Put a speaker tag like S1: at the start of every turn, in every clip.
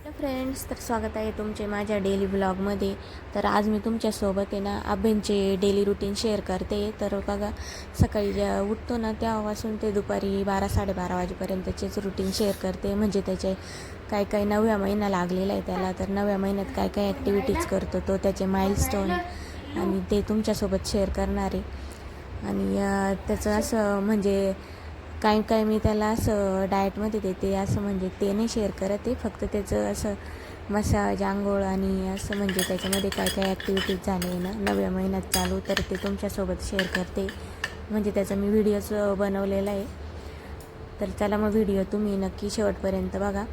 S1: Hello friends तर स्वागत आहे तुमचे माझ्या डेली ब्लॉगमध्ये तर आज मी तुमच्यासोबत आहे ना अभ्यांचे डेली रुटीन शेअर करते. तर बघा सकाळी ज्या उठतो ना तेव्हापासून ते दुपारी बारा साडेबारा वाजेपर्यंतचेच रुटीन शेअर करते. म्हणजे त्याचे काय काय नव्या महिना लागलेला आहे त्याला. तर नव्या महिन्यात काय काय ॲक्टिव्हिटीज करतो तो त्याचे माइलस्टोन आणि ते तुमच्यासोबत शेअर करणार आहे. आणि त्याचं असं म्हणजे काही काही मी त्याला असं डाएटमध्ये देते असं म्हणजे ते नाही शेअर करत ते फक्त त्याचं असं मसाज आंघोळ आणि असं म्हणजे त्याच्यामध्ये काय काय ॲक्टिव्हिटीज झाले आहे ना नव्या महिन्यात चालू तर ते तुमच्यासोबत शेअर करते. म्हणजे त्याचा मी व्हिडिओच बनवलेला आहे. तर चला मग व्हिडिओ तुम्ही नक्की शेवटपर्यंत बघा.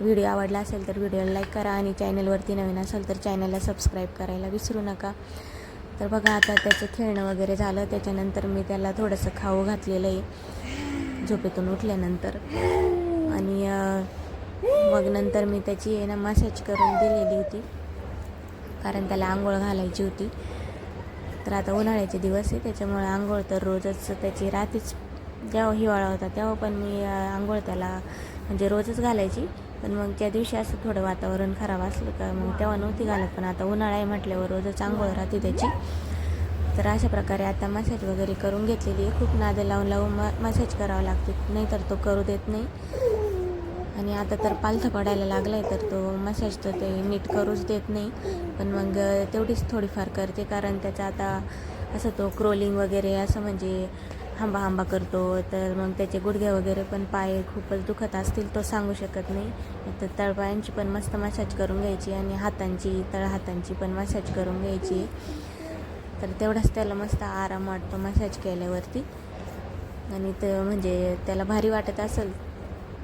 S1: व्हिडिओ आवडला असेल तर व्हिडिओला लाईक करा आणि चॅनलवरती नवीन असेल तर चॅनलला सबस्क्राईब करायला विसरू नका. तर बघा आता त्याचं खेळणं वगैरे झालं. त्याच्यानंतर मी त्याला थोडंसं खाऊ घातलेलं आहे. झोपेतून उठल्यानंतर. आणि मग नंतर मी त्याची आहे ना मसाज करून दिलेली होती. कारण त्याला आंघोळ घालायची होती. तर आता उन्हाळ्याचे दिवस आहे त्याच्यामुळे आंघोळ तर रोजच त्याची रात्रीच जेव्हा हिवाळा होता तेव्हा पण मी आंघोळ त्याला म्हणजे रोजच घालायची. पण मग त्या दिवशी असं थोडं वातावरण खराब असलं का मग तेव्हा नव्हती घालत. पण आता उन्हाळा आहे म्हटल्यावर रोजच आंघोळ राहते त्याची. तर अशा प्रकारे आता मसाज वगैरे करून घेतलेली आहे. खूप नादं लावून लावून म मसाज करावं लागते. नाहीतर तो करू देत नाही. आणि आता तर पालथं पडायला लागलं आहे तर तो मसाज तर ते नीट करूच देत नाही. पण मग तेवढीच थोडीफार करते कारण त्याचा आता असं तो क्रोलिंग वगैरे असं म्हणजे हांबा हांबा करतो. तर मग त्याचे गुडघे वगैरे पण पाय खूपच दुखत असतील तो सांगू शकत नाही. तर तळपायांची पण मस्त मसाज करून घ्यायची आणि हातांची तळहातांची पण मसाज करून घ्यायची. तर तेवढाच त्याला मस्त आराम वाटतो मसाज केल्यावरती. आणि ते म्हणजे त्याला भारी वाटत असेल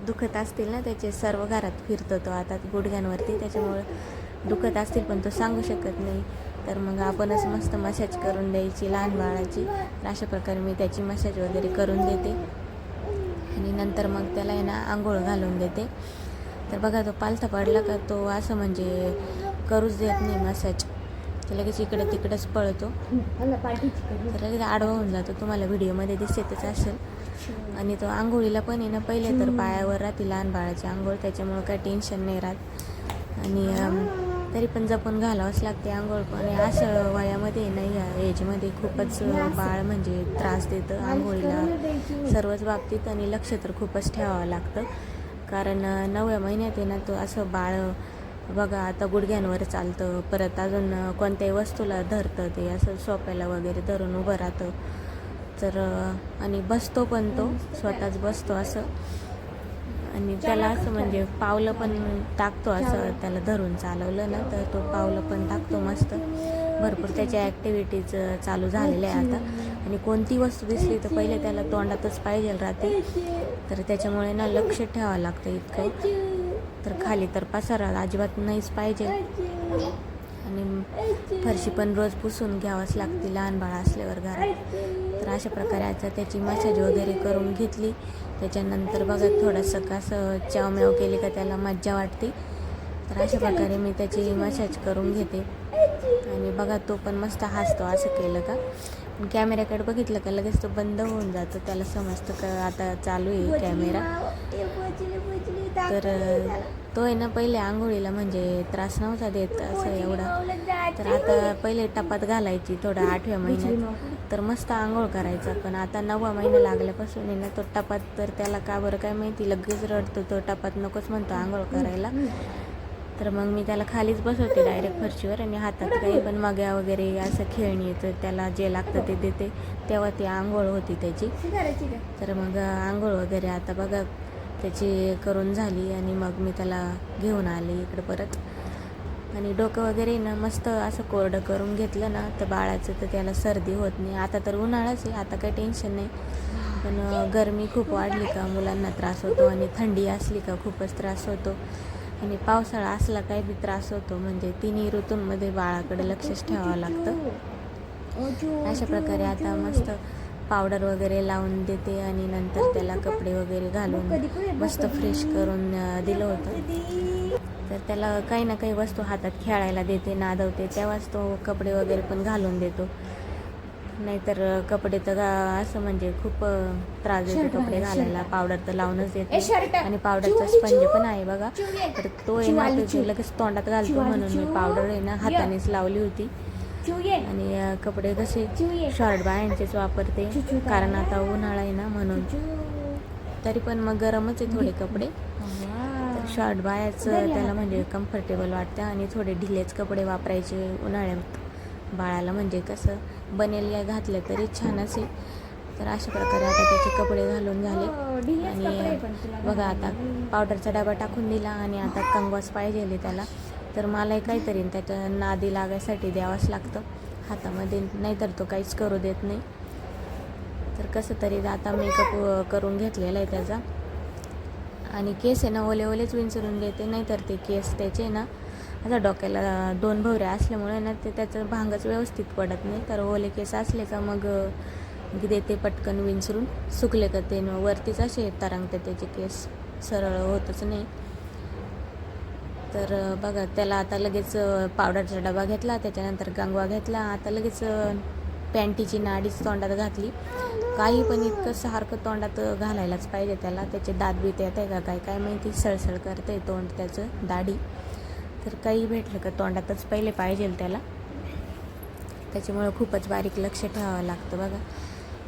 S1: दुखत असतील ना त्याचे सर्व घरात फिरतो तो आता गुडघ्यांवरती त्याच्यामुळं दुखत असतील पण तो सांगू शकत नाही. तर मग आपणच मस्त मसाज करून द्यायची लहान बाळाची. तर अशा प्रकारे मी त्याची मसाज वगैरे करून देते. आणि नंतर मग त्याला आहे ना आंघोळ घालून देते. तर बघा तो पालथा पडला का तो असं म्हणजे करूच देत नाही मसाज तर लगेच इकडं तिकडंच पळतो. तर लगेच आडवा होऊन जातो. तुम्हाला व्हिडिओमध्ये दिसतच असेल. आणि तो आंघोळीला पण आहे ना पहिले तर पायावर राहते लहान बाळाची आंघोळ त्याच्यामुळं काही टेन्शन नाही राहत. आणि तरी पण जपून घालावंच लागते आंघोळ. पण असं वयामध्ये नाही या एजमध्ये खूपच बाळ म्हणजे त्रास देतं आंघोळीला. सर्वच बाबतीत आणि लक्ष तर खूपच ठेवावं लागतं. कारण नवव्या महिन्यात आहे ना तो असं बाळ बघा आता गुडघ्यांवर चालतं परत अजून कोणत्याही वस्तूला धरतं ते असं सोप्याला वगैरे धरून उभं राहतं. तर आणि बसतो पण तो स्वतःच बसतो असं. आणि त्याला असं म्हणजे पावलं पण टाकतो असं त्याला धरून चालवलं ना तर तो पावलं पण टाकतो मस्त. भरपूर त्याच्या ॲक्टिव्हिटीज चालू झालेल्या आहे आता. आणि कोणती वस्तू दिसली तर पहिले त्याला तोंडातच पाहिजे राहते. तर त्याच्यामुळे ना लक्ष ठेवावं लागतं इतकं. तर खाली तर पसारा अजिबात नाहीच पाहिजे. आणि फरशी पण रोज पुसून घ्यावंच लागते लहान बाळ असल्यावर घरात. तर अशा प्रकारे आता त्याची मसाज वगैरे करून घेतली. त्याच्यानंतर बघा थोडंसं कसं चावम्याव केली का त्याला मज्जा वाटते. तर अशा प्रकारे मी त्याची मसाज करून घेते. आणि बघा तो पण मस्त हसतो असं केलं का. पण कॅमेऱ्याकडे बघितलं का लगेच तो बंद होऊन जातो. त्याला समजतं का आता चालू आहे कॅमेरा तर तो आहे ना पहिले आंघोळीला म्हणजे त्रास नव्हता देत असं एवढा. तर आता पहिले टपात घालायची थोडा आठव्या महिन्यात. तर मस्त आंघोळ करायचा. पण आता नववा महिना लागल्यापासून आहे ना तो टपात तर त्याला का बरं काय माहिती लगेच रडतो तो टपात. नकोच म्हणतो आंघोळ करायला. तर मग मी त्याला खालीच बसवते डायरेक्ट फरशीवर आणि हातात काही पण मग्या वगैरे असं खेळणी येतं त्याला जे लागतं ते देते. तेव्हा ती आंघोळ होती त्याची. तर मग आंघोळ वगैरे आता बघा त्याची करून झाली आणि मग मी त्याला घेऊन आले इकडं परत. आणि डोकं वगैरे ना मस्त असं कोरडं करून घेतलं ना तर बाळाचं तर त्याला सर्दी होत नाही. आता तर उन्हाळाच आहे आता काही टेन्शन नाही. पण गरमी खूप वाढली का मुलांना त्रास होतो आणि थंडी असली का खूपच त्रास होतो. आणि पावसाळा असला काही बी त्रास होतो म्हणजे तिन्ही ऋतूंमध्ये बाळाकडे लक्षच ठेवावं लागतं. अशा प्रकारे आता मस्त पावडर वगैरे लावून देते आणि नंतर त्याला कपडे वगैरे घालून मस्त फ्रेश करून दिलं होतं तर त्याला काही ना काही वस्तू हातात खेळायला देते नादवते तेव्हाच तो कपडे वगैरे पण घालून देतो नाहीतर कपडे तर असं म्हणजे खूप त्रास देते कपडे
S2: घाल,
S1: घालायला. पावडर तर लावूनच देत. आणि पावडरचा स्पंज. पण आहे बघा. तर तो आहे ना. लगेच तोंडात घालतो म्हणून मी. पावडर आहे ना. हातानेच लावली होती आणि कपडे कसे? शॉर्ट बायांचेच वापरते. कारण आता उन्हाळा आहे ना म्हणून. तरी पण मग गरमच आहे थोडे कपडे. शॉर्ट बायाच त्याला. म्हणजे कम्फर्टेबल वाटतं आणि थोडे ढिलेच कपडे वापरायचे उन्हाळ्यात. बाळाला म्हणजे कसं बनेल या घातलं तरी छान असेल तर अशा प्रकारे आता त्याचे कपडे घालून झाले.
S2: हो,
S1: आणि बघा आता. पावडरचा डबा टाकून दिला आणि आता कंगवास पाहिजे त्याला. तर मलाही काहीतरी त्याच्या नादी लागायसाठी द्यावाच लागतं. हातामध्ये नाहीतर तो काहीच करू देत नाही. तर कसं तरी आता मेकअप करून घेतलेला आहे त्याचा. आणि केस आहे ना ओले ओलेच विंचरून देते. नाहीतर ते केस त्याचे ना आता डोक्याला दोन भवऱ्या असल्यामुळे ना ते त्याचं भांगच व्यवस्थित पडत नाही. तर ओले केस असले का मग देते पटकन विंचरून. सुकले का ते वरतीच असे तरंगते त्याचे केस. सरळ होतच नाही. तर बघा त्याला आता लगेच पावडरचा डबा घेतला त्याच्यानंतर गंगवा घेतला आता लगेच पॅन्टीची नाडीच तोंडात घातली. काही पण इतकं सारखं तोंडात घालायलाच पाहिजे त्याला. त्याचे दात बीत येत आहे का काय काय माहिती? सळसळ करते तोंड त्याचं दाढी. तर काही भेटलं का तोंडातच पहिले पाहिजे त्याला. त्याच्यामुळं खूपच बारीक लक्ष ठेवावं लागतं बघा.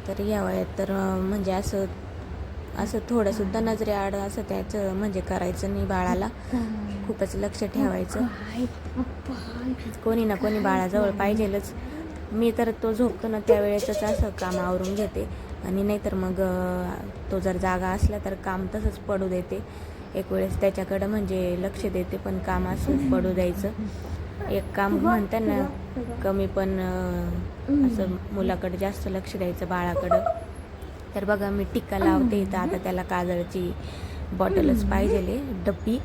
S1: तर या वयात तर म्हणजे असं असं थोडंसुद्धा नजरे आड असं त्याचं म्हणजे करायचं नाही बाळाला. हो खूपच लक्ष ठेवायचं. कोणी ना कोणी बाळाजवळ पाहिजेलच. मी तर तो झोपतो ना त्यावेळेसच असं काम आवरून घेते. आणि नाहीतर मग तो जर जागा असला तर काम तसंच पडू देते. एक वेळेस त्याच्याकडं म्हणजे लक्ष देते पण काम असं पडू द्यायचं. एक काम म्हणतात ना कमी पण असं मुलाकडे जास्त लक्ष द्यायचं बाळाकडं. तर बघा मी टिक्का लावते तर आता त्याला काजळची बॉटलच पाहिजे डब्बी.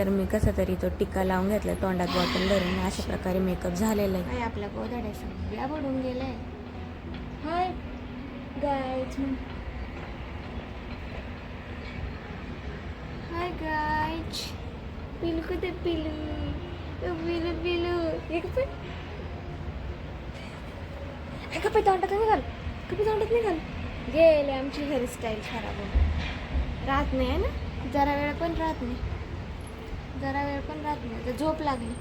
S1: तर मी कसा तरी तो टिक्का लावून घेतला तोंडात बॉटल धरून. अशा प्रकारे मेकअप झालेला आहे. काय आपल्या गोधड्या सगळ्या पडून गेलाय.
S2: हाय गायज हाय गायज पिलू कुठे पिलू. पिलू पिलू. एक पण हे कपडे तोंडात निघाल कपडे तोंडात निघाल गेले आमची हेअरस्टाईल खराब होऊन. राहत नाही आहे ना? जरा वेळ पण राहत नाही. जरा वेळ पण राहत नाही तर झोप लागली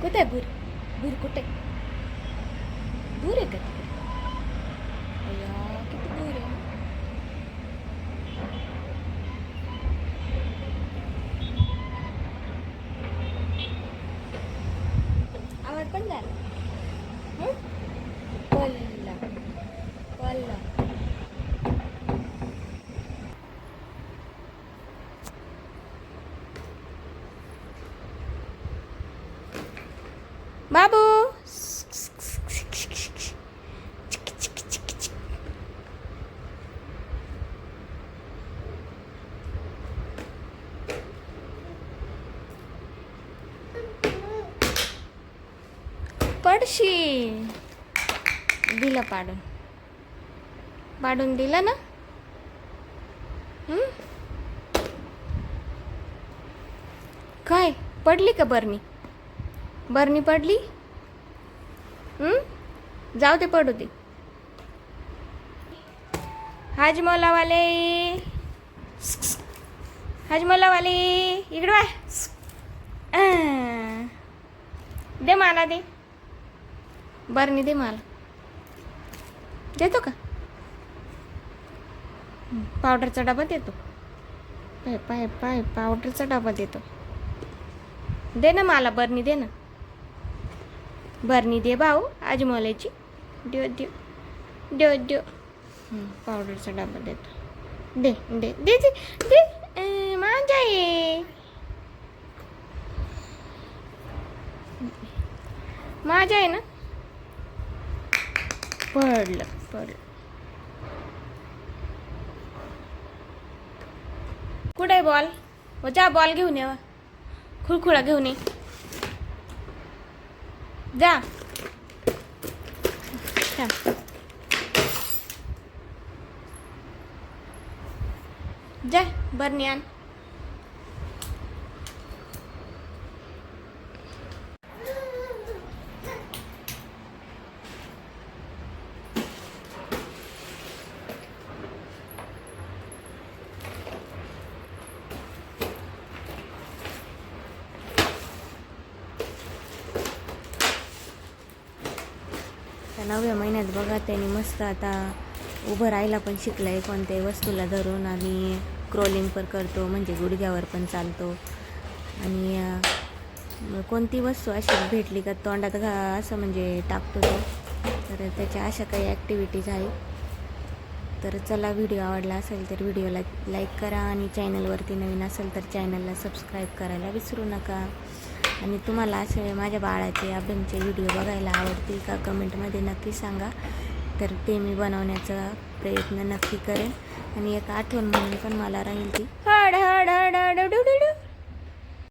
S2: कुठे आहे भूर भूर कुठे भूर आहे का तिकडे अय्या, किती भूर आहे आवाज पण झाला हं? पल्ला पल्ला बाबू पडशी. दिलं पाडून. पाडून दिलं ना? काय? पडली का बरणी? बरणी पडली? जाऊ दे पडू दे. हाजमोलावाले. हाजमोलावाले इकडे वा. दे मला दे. बरणी दे मला. देतो का? पावडरचा डबा देतो. पाय पाय पाय पावडरचा डबा देतो. दे ना मला बरणी दे ना. बरणी दे भाऊ आज मोलायची देव देव देव देव. पावडरचा डबा देतो. दे दे दे दे माझा आहे माझा आहे ना? पडलं पडलं. कुठे बॉल? हो जा बॉल घेऊन यावा खुळखुळा घेऊन ये.
S1: যা Jah, bernian. आता नवव्या महिन्यात बघा त्यांनी मस्त आता उभं राहायला पण शिकलं आहे कोणत्याही वस्तूला धरून आणि क्रोलिंग पण करतो म्हणजे गुडघ्यावर पण चालतो. आणि कोणती वस्तू अशी भेटली का तोंडात घा असं म्हणजे टाकतो तो. तर त्याच्या अशा काही ॲक्टिव्हिटीज आहेत. तर चला व्हिडिओ आवडला असेल तर व्हिडिओला लाईक करा आणि चॅनलवरती नवीन असेल तर चॅनलला सबस्क्राईब करायला विसरू नका. आणि तुम्हाला असे माझ्या बाळाचे अभ्यंगचे व्हिडिओ बघायला आवडतील का कमेंटमध्ये नक्की सांगा. तर ते मी बनवण्याचा प्रयत्न नक्की करेन. आणि एक आठवण म्हणून पण मला राहील ती. हड हड हड